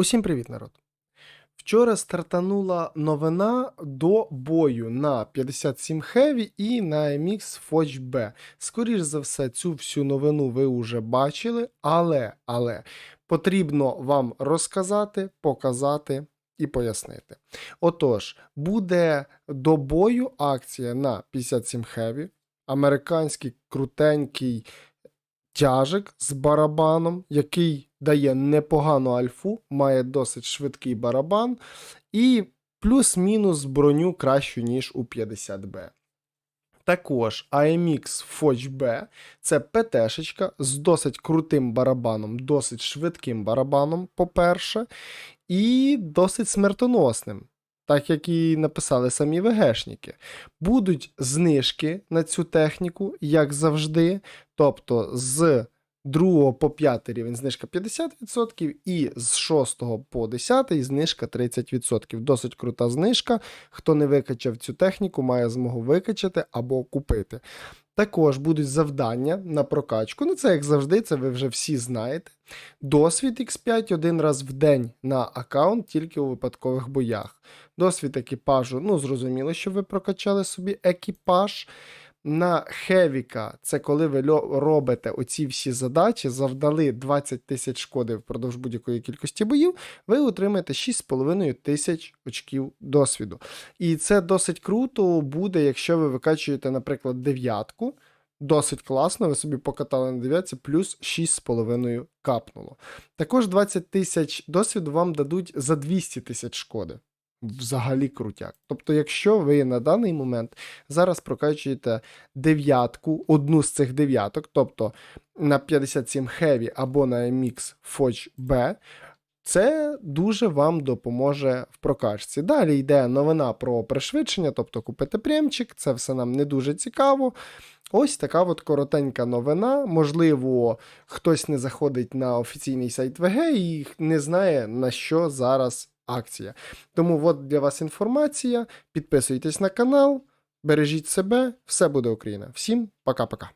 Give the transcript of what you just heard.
Усім привіт, народ! Вчора стартанула новина до бою на 57 Heavy і на MX Foch B. Скоріш за все, цю всю новину ви вже бачили, але, але потрібно вам розказати, показати і пояснити. Отож, буде до бою акція на 57 Heavy, американський крутенький тяжик з барабаном, який дає непогану альфу, має досить швидкий барабан, і плюс-мінус броню кращу, ніж у 50B. Також AMX Foch B це ПТ-шечка з досить крутим барабаном, досить швидким барабаном, по-перше, і досить смертоносним. Так як і написали самі ВГшники. Будуть знижки на цю техніку, як завжди. Тобто з 2 по 5 рівень знижка 50% і з 6 по 10 знижка 30%. Досить крута знижка. Хто не викачав цю техніку, має змогу викачати або купити. Також будуть завдання на прокачку. Ну, це як завжди, це ви вже всі знаєте. Досвід X5 один раз в день на аккаунт тільки у випадкових боях. Досвід екіпажу, ну, зрозуміло, що ви прокачали собі екіпаж. На Хевіка, це коли ви робите оці всі задачі, завдали 20 тисяч шкоди впродовж будь-якої кількості боїв, ви отримаєте 6,5 тисяч очків досвіду. І це досить круто буде, якщо ви викачуєте, наприклад, дев'ятку. Досить класно, ви собі покатали на дев'ятці, плюс 6,5 капнуло. Також 20 тисяч досвіду вам дадуть за 200 тисяч шкоди. Взагалі крутяк. Тобто, якщо ви на даний момент зараз прокачуєте дев'ятку, одну з цих дев'яток, тобто на 57 Heavy або на MX Foch B, це дуже вам допоможе в прокачці. Далі йде новина про пришвидшення, тобто купити премчик, це все нам не дуже цікаво. Ось така от коротенька новина. Можливо, хтось не заходить на офіційний сайт ВГ і не знає, на що зараз акція. Тому от для вас інформація. Підписуйтесь на канал, бережіть себе, все буде Україна. Всім пока-пока.